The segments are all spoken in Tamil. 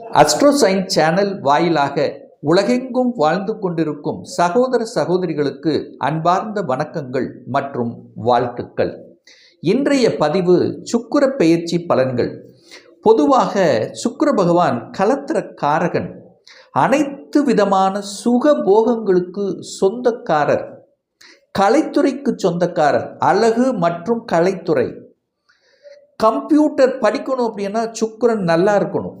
அஸ்ட்ரோசைன் சேனல் வாயிலாக உலகெங்கும் வாழ்ந்து கொண்டிருக்கும் சகோதர சகோதரிகளுக்கு அன்பார்ந்த வணக்கங்கள் மற்றும் வாழ்த்துக்கள். இன்றைய பதிவு சுக்கிர பெயர்ச்சி பலன்கள். பொதுவாக சுக்கர பகவான் கலத்திர காரகன் அனைத்து விதமான சுக போகங்களுக்கு சொந்தக்காரர். கலைத்துறைக்கு சொந்தக்காரர். அழகு மற்றும் கலைத்துறை. கம்ப்யூட்டர் படிக்கணும் அப்படின்னா சுக்கிரன் நல்லா இருக்கணும்.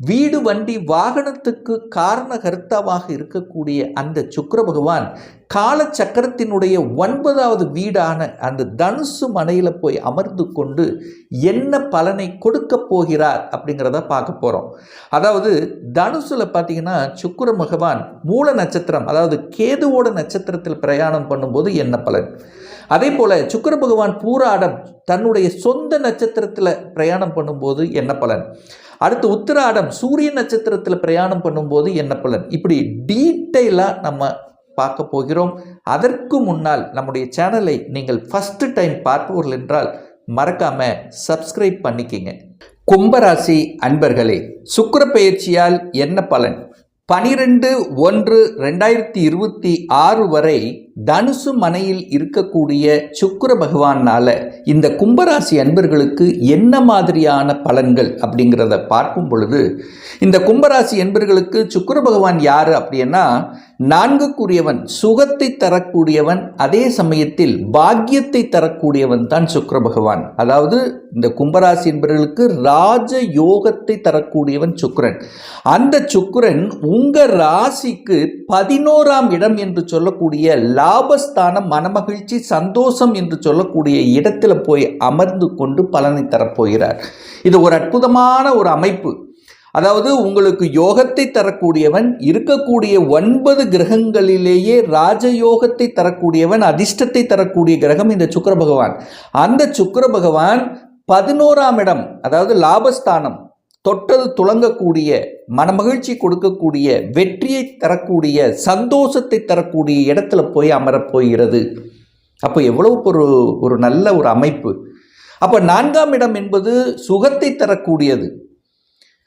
வீடு வண்டி வாகனத்துக்கு காரண கருத்தாவாக இருக்கக்கூடிய அந்த சுக்கர பகவான் காலச்சக்கரத்தினுடைய ஒன்பதாவது வீடான அந்த தனுசு மனையில் போய் அமர்ந்து கொண்டு என்ன பலனை கொடுக்க போகிறார் அப்படிங்கிறத பார்க்க போகிறோம் அதாவது தனுசில் பார்த்தீங்கன்னா சுக்கர பகவான் மூல நட்சத்திரம் அதாவது கேதுவோட நட்சத்திரத்தில் பிரயாணம் பண்ணும்போது என்ன பலன்? அதே போல் சுக்கர பகவான் பூராடம் தன்னுடைய சொந்த நட்சத்திரத்தில் பிரயாணம் பண்ணும்போது என்ன பலன்? அடுத்து உத்திராடம் சூரிய நட்சத்திரத்தில் பிரயாணம் பண்ணும்போது என்ன பலன்? இப்படி டீட்டெயிலாக நம்ம பார்க்க போகிறோம். அதற்கு முன்னால் நம்முடைய சேனலை நீங்கள் ஃபஸ்ட்டு டைம் பார்ப்பவர்கள் என்றால் மறக்காம சப்ஸ்கிரைப் பண்ணிக்கிங்க. கும்பராசி அன்பர்களே சுக்கிர பயிற்சியால் என்ன பலன்? பனிரெண்டு ஒன்று ரெண்டாயிரத்தி இருபத்தி ஆறு வரை தனுசு மனையில் இருக்கக்கூடிய சுக்கிர பகவானால இந்த கும்பராசி அன்பர்களுக்கு என்ன மாதிரியான பலன்கள் அப்படிங்கிறத பார்க்கும் பொழுது இந்த கும்பராசி அன்பர்களுக்கு சுக்கிர பகவான் யார் அப்படின்னா நான்குக்குரியவன் சுகத்தை தரக்கூடியவன் அதே சமயத்தில் பாக்கியத்தை தரக்கூடியவன் தான் சுக்கர பகவான். அதாவது இந்த கும்பராசி என்பவர்களுக்கு ராஜ யோகத்தை தரக்கூடியவன் சுக்கிரன். அந்த சுக்கிரன் உங்கள் ராசிக்கு பதினோராம் இடம் என்று சொல்லக்கூடிய லாபஸ்தானம் மனமகிழ்ச்சி சந்தோஷம் என்று சொல்லக்கூடிய இடத்துல போய் அமர்ந்து கொண்டு பலனை தரப்போகிறார். இது ஒரு அற்புதமான ஒரு அமைப்பு. அதாவது உங்களுக்கு யோகத்தை தரக்கூடியவன் இருக்கக்கூடிய ஒன்பது கிரகங்களிலேயே ராஜயோகத்தை தரக்கூடியவன் அதிர்ஷ்டத்தை தரக்கூடிய கிரகம் இந்த சுக்கிர பகவான். அந்த சுக்கர பகவான் பதினோராம் இடம் அதாவது லாபஸ்தானம் தொட்டது துளங்கக்கூடிய மனமகிழ்ச்சி கொடுக்கக்கூடிய வெற்றியை தரக்கூடிய சந்தோஷத்தை தரக்கூடிய இடத்துல போய் அமரப் போகிறது. அப்போ எவ்வளவு ஒரு ஒரு நல்ல ஒரு அமைப்பு. அப்போ நான்காம் இடம் என்பது சுகத்தை தரக்கூடியது.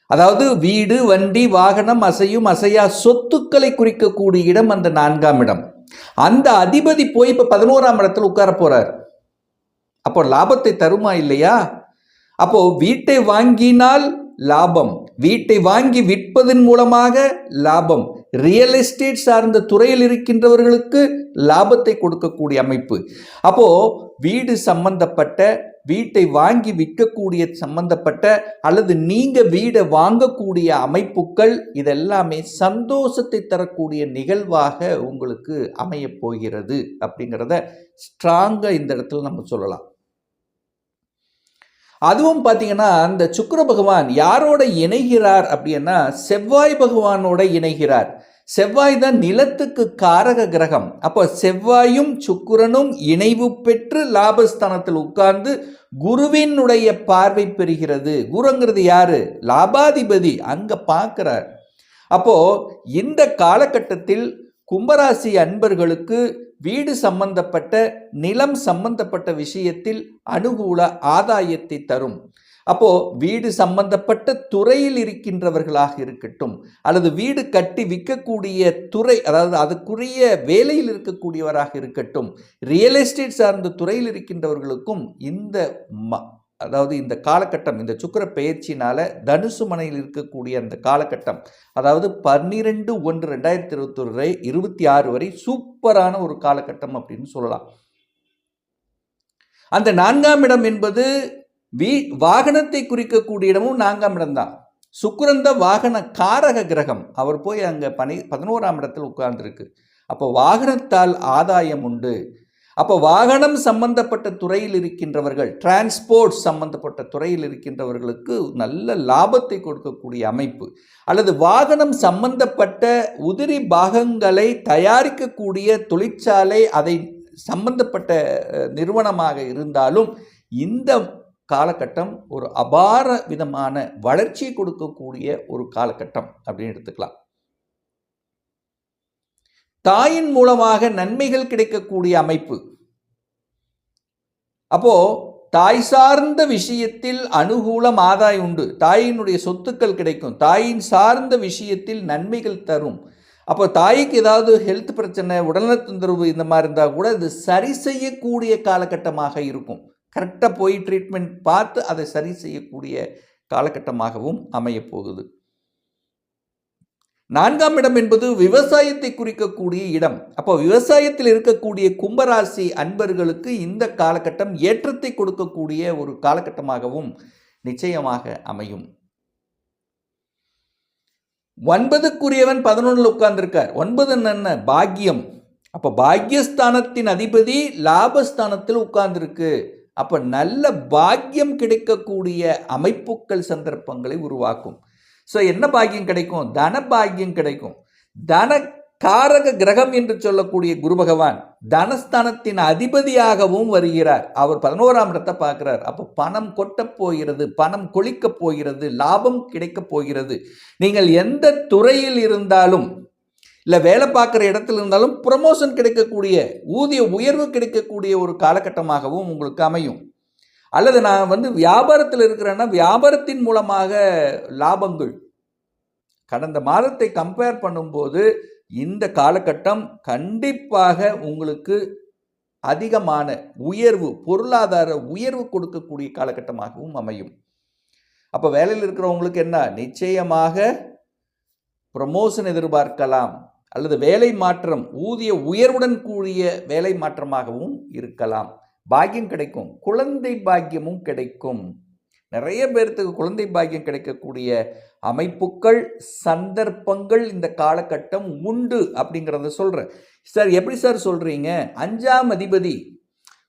அதாவது வீடு வண்டி வாகனம் அசையும் அசையா சொத்துக்களை குறிக்கக்கூடிய இடம் அந்த நான்காம் இடம். அந்த அதிபதி போய் இப்போ பதினோராம் இடத்துல உட்கார போகிறார் அப்போ லாபத்தை தருமா இல்லையா? அப்போ வீட்டை வாங்கினால் லாபம். வீட்டை வாங்கி விற்பதன் மூலமாக லாபம். ரியல் எஸ்டேட் சார்ந்த துறையில் இருக்கின்றவர்களுக்கு லாபத்தை கொடுக்கக்கூடிய அமைப்பு. அப்போ வீடு சம்பந்தப்பட்ட வீட்டை வாங்கி விற்கக்கூடிய சம்பந்தப்பட்ட அல்லது நீங்க வீடை வாங்கக்கூடிய அமைப்புகள் இதெல்லாமே சந்தோஷத்தை தரக்கூடிய நிகழ்வாக உங்களுக்கு அமையப் போகிறது அப்படிங்கிறத ஸ்ட்ராங்காக இந்த இடத்துல நம்ம சொல்லலாம். அதுவும் பார்த்தீங்கன்னா அந்த சுக்கர பகவான் யாரோட இணைகிறார் அப்படின்னா செவ்வாய் பகவானோட இணைகிறார். செவ்வாய் தான் நிலத்துக்கு காரக கிரகம். அப்போ செவ்வாயும் சுக்கிரனும் இணைவு பெற்று லாபஸ்தானத்தில் உட்கார்ந்து குருவினுடைய பார்வை பெறுகிறது. குருங்கிறது யாரு? லாபாதிபதி. அங்க பார்க்கிறார். அப்போ இந்த காலகட்டத்தில் கும்பராசி அன்பர்களுக்கு வீடு சம்பந்தப்பட்ட நிலம் சம்பந்தப்பட்ட விஷயத்தில் அனுகூல ஆதாயத்தை தரும். அப்போ வீடு சம்பந்தப்பட்ட துறையில் இருக்கின்றவர்களாக இருக்கட்டும் அல்லது வீடு கட்டி விற்கக்கூடிய துறை அதாவது அதுக்குரிய வேலையில் இருக்கக்கூடியவராக இருக்கட்டும் ரியல் எஸ்டேட் சார்ந்த துறையில் இருக்கின்றவர்களுக்கும் இந்த ம அதாவது இந்த காலகட்டம் இந்த சுக்கர பெயர்ச்சினால தனுசு மனையில் இருக்கக்கூடிய அந்த காலகட்டம் அதாவது பன்னிரெண்டு ஒன்று ரெண்டாயிரத்தி இருபத்தொரு வரை இருபத்தி ஆறு வரை சூப்பரான ஒரு காலகட்டம் அப்படின்னு சொல்லலாம். அந்த நான்காம் இடம் என்பது வீ வாகனத்தை குறிக்கக்கூடிய இடமும் நான்காம் இடம்தான் சுக்கிரந்த வாகன காரக கிரகம். அவர் போய் அங்கே பனி பதினோராம் இடத்தில் உட்கார்ந்துருக்கு. அப்போ வாகனத்தால் ஆதாயம் உண்டு. அப்போ வாகனம் சம்பந்தப்பட்ட துறையில் இருக்கின்றவர்கள் டிரான்ஸ்போர்ட் சம்பந்தப்பட்ட துறையில் இருக்கின்றவர்களுக்கு நல்ல லாபத்தை கொடுக்கக்கூடிய அமைப்பு அல்லது வாகனம் சம்பந்தப்பட்ட உதிரி பாகங்களை தயாரிக்கக்கூடிய தொழிற்சாலை அதை சம்பந்தப்பட்ட நிறுவனமாக இருந்தாலும் இந்த காலகட்டம் ஒரு அபார விதமான வளர்ச்சி கொடுக்கக்கூடிய ஒரு காலகட்டம் அப்படின்னு எடுத்துக்கலாம். தாயின் மூலமாக நன்மைகள் கிடைக்கக்கூடிய அமைப்பு. அப்போ தாய் சார்ந்த விஷயத்தில் அனுகூலம் ஆதாய் உண்டு. தாயினுடைய சொத்துக்கள் கிடைக்கும். தாயின் சார்ந்த விஷயத்தில் நன்மைகள் தரும். அப்போ தாய்க்கு ஏதாவது ஹெல்த் பிரச்சனை உடல்நல தொந்தரவு இந்த மாதிரி இருந்தால் கூட இது சரி செய்யக்கூடிய காலகட்டமாக இருக்கும். கரெக்டாக போய் ட்ரீட்மெண்ட் பார்த்து அதை சரி செய்யக்கூடிய காலகட்டமாகவும் அமையப் போகுது. நான்காம் இடம் என்பது விவசாயத்தை குறிக்கக்கூடிய இடம். அப்போ விவசாயத்தில் இருக்கக்கூடிய கும்பராசி அன்பர்களுக்கு இந்த காலகட்டம் ஏற்றத்தை கொடுக்கக்கூடிய ஒரு காலகட்டமாகவும் நிச்சயமாக அமையும். ஒன்பதுக்குரியவன் பதினொன்றில் உட்கார்ந்திருக்கார். ஒன்பது என்ன பாக்கியம். அப்போ பாக்கியஸ்தானத்தின் அதிபதி லாபஸ்தானத்தில் உட்கார்ந்திருக்கு. அப்போ நல்ல பாக்கியம் கிடைக்கக்கூடிய அமைப்புகள் சந்தர்ப்பங்களை உருவாக்கும். ஸோ என்ன பாக்கியம் கிடைக்கும்? தன பாக்கியம் கிடைக்கும். தன காரக கிரகம் என்று சொல்லக்கூடிய குரு பகவான் தனஸ்தானத்தின் அதிபதியாகவும் வருகிறார். அவர் பதினோராம் இடத்தை பார்க்கிறார். அப்போ பணம் கொட்டப் போகிறது பணம் கொளிக்கப் போகிறது லாபம் கிடைக்கப் போகிறது. நீங்கள் எந்த துறையில் இருந்தாலும் இல்லை வேலை பார்க்குற இடத்துல இருந்தாலும் ப்ரமோஷன் கிடைக்கக்கூடிய ஊதிய உயர்வு கிடைக்கக்கூடிய ஒரு காலகட்டமாகவும் உங்களுக்கு அமையும். அல்லது நான் வந்து வியாபாரத்தில் இருக்கிறேன்னா வியாபாரத்தின் மூலமாக லாபங்கள். கடந்த மாதத்தை கம்பேர் பண்ணும்போது இந்த காலகட்டம் கண்டிப்பாக உங்களுக்கு அதிகமான உயர்வு பொருளாதார உயர்வு கொடுக்கக்கூடிய காலகட்டமாகவும் அமையும். அப்போ வேலையில் இருக்கிறவங்களுக்கு என்ன? நிச்சயமாக ப்ரமோஷன் எதிர்பார்க்கலாம். அல்லது வேலை மாற்றம் ஊதிய உயர்வுடன் கூடிய வேலை மாற்றமாகவும் இருக்கலாம். பாக்கியம் கிடைக்கும். குழந்தை பாக்கியமும் கிடைக்கும். நிறைய பேர்த்துக்கு குழந்தை பாக்கியம் கிடைக்கக்கூடிய அமைப்புகள் சந்தர்ப்பங்கள் இந்த காலகட்டம் உண்டு அப்படிங்கிறத சொல்கிறேன் சார் எப்படி சார் சொல்கிறீங்க அஞ்சாம் அதிபதி.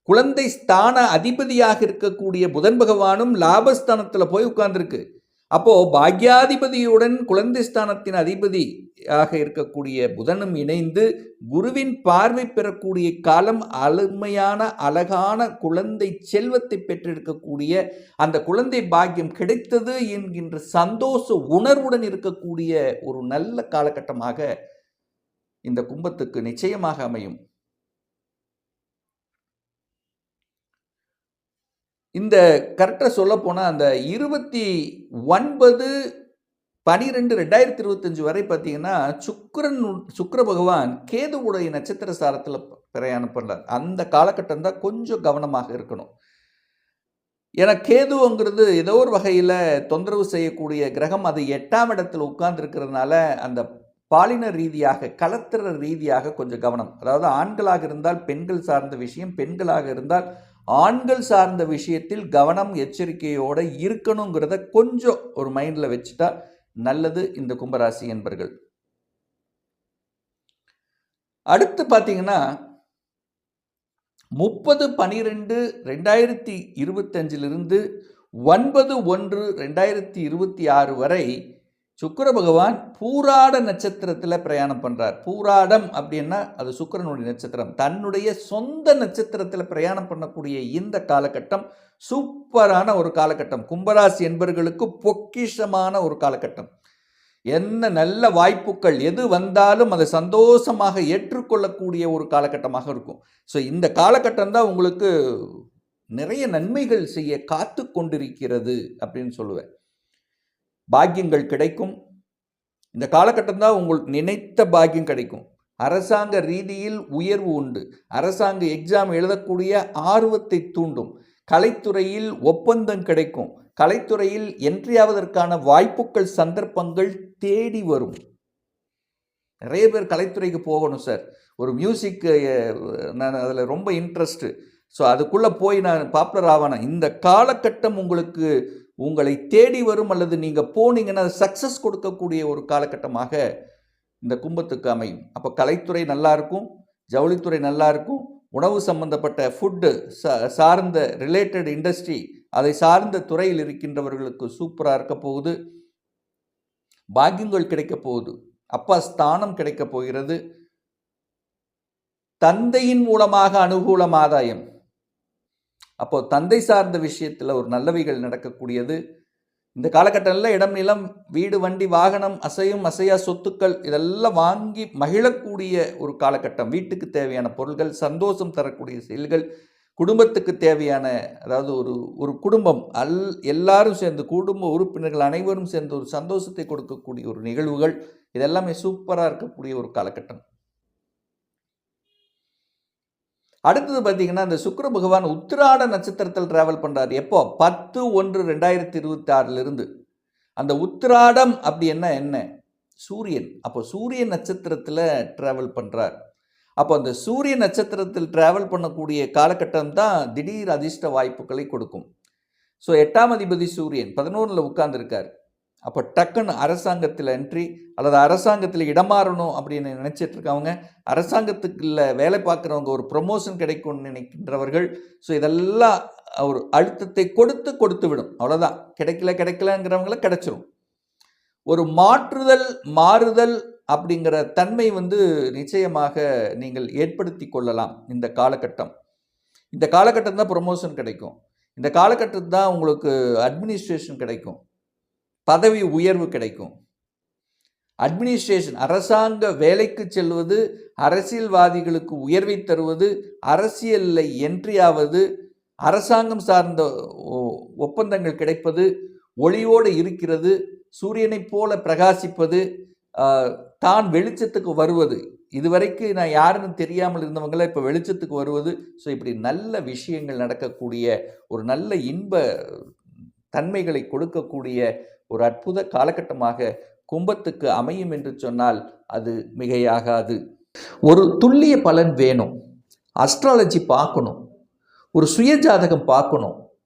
குழந்தை ஸ்தான அதிபதியாக இருக்கக்கூடிய புதன் பகவானும் லாபஸ்தானத்தில் போய் உட்கார்ந்துருக்கு. அப்போது பாக்யாதிபதியுடன் குழந்தை ஸ்தானத்தின் அதிபதியாக இருக்கக்கூடிய புதனும் இணைந்து குருவின் பார்வை பெறக்கூடிய காலம் அருமையான அழகான குழந்தை செல்வத்தை பெற்றிருக்கக்கூடிய அந்த குழந்தை பாக்கியம் கிடைத்தது என்கின்ற சந்தோஷ உணர்வுடன் இருக்கக்கூடிய ஒரு நல்ல காலகட்டமாக இந்த கும்பத்துக்கு நிச்சயமாக அமையும். இந்த கரெக்டாக சொல்லப்போனால் அந்த இருபத்தி ஒன்பது பனிரெண்டு ரெண்டாயிரத்தி இருபத்தஞ்சு வரை பார்த்தீங்கன்னா சுக்கரன் சுக்கர பகவான் கேதுவுடைய நட்சத்திர சாரத்தில் பிரயாணம் பண்ணார் அந்த காலகட்டம் தான் கொஞ்சம் கவனமாக இருக்கணும். ஏன்னா கேதுங்கிறது ஏதோ ஒரு வகையில் தொந்தரவு செய்யக்கூடிய கிரகம். அது எட்டாம் இடத்தில் உட்கார்ந்துருக்கிறதுனால அந்த பாலின ரீதியாக கலத்திர ரீதியாக கொஞ்சம் கவனம். அதாவது ஆண்களாக இருந்தால் பெண்கள் சார்ந்த விஷயம் பெண்களாக இருந்தால் ஆண்கள் சார்ந்த விஷயத்தில் கவனம் எச்சரிக்கையோடு இருக்கணுங்கிறத கொஞ்சம் ஒரு மைண்டில் வச்சுட்டா நல்லது இந்த கும்பராசி என்பர்கள். அடுத்து பார்த்தீங்கன்னா முப்பது பனிரெண்டு ரெண்டாயிரத்தி இருபத்தஞ்சிலிருந்து ஒன்பது ஒன்று ரெண்டாயிரத்தி இருபத்தி ஆறு வரை சுக்கர பகவான் பூராட நட்சத்திரத்தில் பிரயாணம் பண்ணுறார் பூராடம் அப்படின்னா அது சுக்கரனுடைய நட்சத்திரம். தன்னுடைய சொந்த நட்சத்திரத்தில் பிரயாணம் பண்ணக்கூடிய இந்த காலகட்டம் சூப்பரான ஒரு காலகட்டம். கும்பராசி என்பர்களுக்கு பொக்கிஷமான ஒரு காலகட்டம். என்ன நல்ல வாய்ப்புகள் எது வந்தாலும் அதை சந்தோஷமாக ஏற்றுக்கொள்ளக்கூடிய ஒரு காலகட்டமாக இருக்கும். ஸோ இந்த காலகட்டம் தான் உங்களுக்கு நிறைய நன்மைகள் செய்ய காத்து கொண்டிருக்கிறது அப்படின்னு சொல்லுவேன். பாக்கியங்கள் கிடைக்கும். இந்த காலகட்டம் தான் உங்களுக்கு நினைத்த பாக்கியம் கிடைக்கும். அரசாங்க ரீதியில் உயர்வு உண்டு. அரசாங்க எக்ஸாம் எழுதக்கூடிய ஆர்வத்தை தூண்டும். கலைத்துறையில் ஒப்பந்தம் கிடைக்கும். கலைத்துறையில் என்ட்ரி ஆவதற்கான வாய்ப்புகள் சந்தர்ப்பங்கள் தேடி வரும். நிறைய பேர் கலைத்துறைக்கு போகணும் சார் ஒரு மியூசிக் நான் அதில் ரொம்ப இன்ட்ரெஸ்ட்டு ஸோ அதுக்குள்ளே போய் நான் பாப்புலர் ஆவேன்? இந்த காலகட்டம் உங்களுக்கு உங்களை தேடி வரும் அல்லது நீங்கள் போனீங்கன்னா சக்ஸஸ் கொடுக்கக்கூடிய ஒரு காலகட்டமாக இந்த கும்பத்துக்கு அமையும். அப்போ கலைத்துறை நல்லா இருக்கும் ஜவுளித்துறை நல்லா இருக்கும் உணவு சம்பந்தப்பட்ட ஃபுட்டு சார்ந்த ரிலேட்டட் இண்டஸ்ட்ரி அதை சார்ந்த துறையில் இருக்கின்றவர்களுக்கு சூப்பராக இருக்க போகுது. பாக்கியங்கள் கிடைக்க போகுது. அப்பா ஸ்தானம் கிடைக்க போகிறது. தந்தையின் மூலமாக அனுகூலம் ஆதாயம். அப்போ தந்தை சார்ந்த விஷயத்தில் ஒரு நல்லவைகள் நடக்கக்கூடியது. இந்த காலகட்டத்தில் இடம் நிலம் வீடு வண்டி வாகனம் அசையும் அசையா சொத்துக்கள் இதெல்லாம் வாங்கி மகிழக்கூடிய ஒரு காலகட்டம். வீட்டுக்கு தேவையான பொருள்கள் சந்தோஷம் தரக்கூடிய செயல்கள் குடும்பத்துக்கு தேவையான அதாவது ஒரு ஒரு குடும்பம் அல் எல்லாரும் சேர்ந்து குடும்ப உறுப்பினர்கள் அனைவரும் சேர்ந்து ஒரு சந்தோஷத்தை கொடுக்கக்கூடிய ஒரு நிகழ்வுகள் இதெல்லாமே சூப்பராக இருக்கக்கூடிய ஒரு காலகட்டம். அடுத்தது பார்த்தீங்கன்னா இந்த சுக்கர பகவான் உத்திராட நட்சத்திரத்தில் டிராவல் பண்ணுறாரு எப்போ? பத்து ஒன்று ரெண்டாயிரத்தி இருபத்தி ஆறிலிருந்து அந்த உத்திராடம் அப்படி என்ன? என்ன? சூரியன். அப்போ சூரிய நட்சத்திரத்தில் ட்ராவல் பண்ணுறார் அப்போ அந்த சூரிய நட்சத்திரத்தில் ட்ராவல் பண்ணக்கூடிய காலகட்டம் தான் திடீர் அதிர்ஷ்ட வாய்ப்புகளை கொடுக்கும். ஸோ எட்டாம் அதிபதி சூரியன் பதினோரில் உட்கார்ந்துருக்கார். அப்போ டக்குன்னு அரசாங்கத்தில் என்ட்ரி அல்லது அரசாங்கத்தில் இடமாறணும் அப்படின்னு நினச்சிட்டு இருக்கவங்க அரசாங்கத்துக்குள்ள வேலை பார்க்குறவங்க ஒரு ப்ரொமோஷன் கிடைக்கும்னு நினைக்கின்றவர்கள் ஸோ இதெல்லாம் ஒரு அழுத்தத்தை கொடுத்து கொடுத்து விடும். அவ்வளோதான் கிடைக்கல கிடைக்கலங்கிறவங்கள கிடைச்சிரும். ஒரு மாற்றுதல் மாறுதல் அப்படிங்கிற தன்மை வந்து நிச்சயமாக நீங்கள் ஏற்படுத்தி கொள்ளலாம் இந்த காலகட்டம். இந்த காலகட்டம் தான் ப்ரொமோஷன் கிடைக்கும். இந்த காலகட்டத்தில் தான் உங்களுக்கு அட்மினிஸ்ட்ரேஷன் கிடைக்கும். பதவி உயர்வு கிடைக்கும். அட்மினிஸ்ட்ரேஷன் அரசாங்க வேலைக்கு செல்வது அரசியல்வாதிகளுக்கு உயர்வை தருவது அரசியலில் என்ட்ரி ஆவது அரசாங்கம் சார்ந்த ஒப்பந்தங்கள் கிடைப்பது ஒளியோடு இருக்கிறது சூரியனைப் போல பிரகாசிப்பது தான் வெளிச்சத்துக்கு வருவது. இதுவரைக்கும் நான் யாருன்னு தெரியாமல் இருந்தவங்கள இப்போ வெளிச்சத்துக்கு வருவது. ஸோ இப்படி நல்ல விஷயங்கள் நடக்கக்கூடிய ஒரு நல்ல இன்ப தன்மைகளை கொடுக்கக்கூடிய ஒரு அற்புத காலகட்டமாக கும்பத்துக்கு அமையும் என்று சொன்னால் அது மிகையாகாது. ஒரு துல்லிய பலன் வேணும். அஸ்ட்ராலஜி பார்க்கணும். ஒரு சுயஜாதகம் பார்க்கணும்.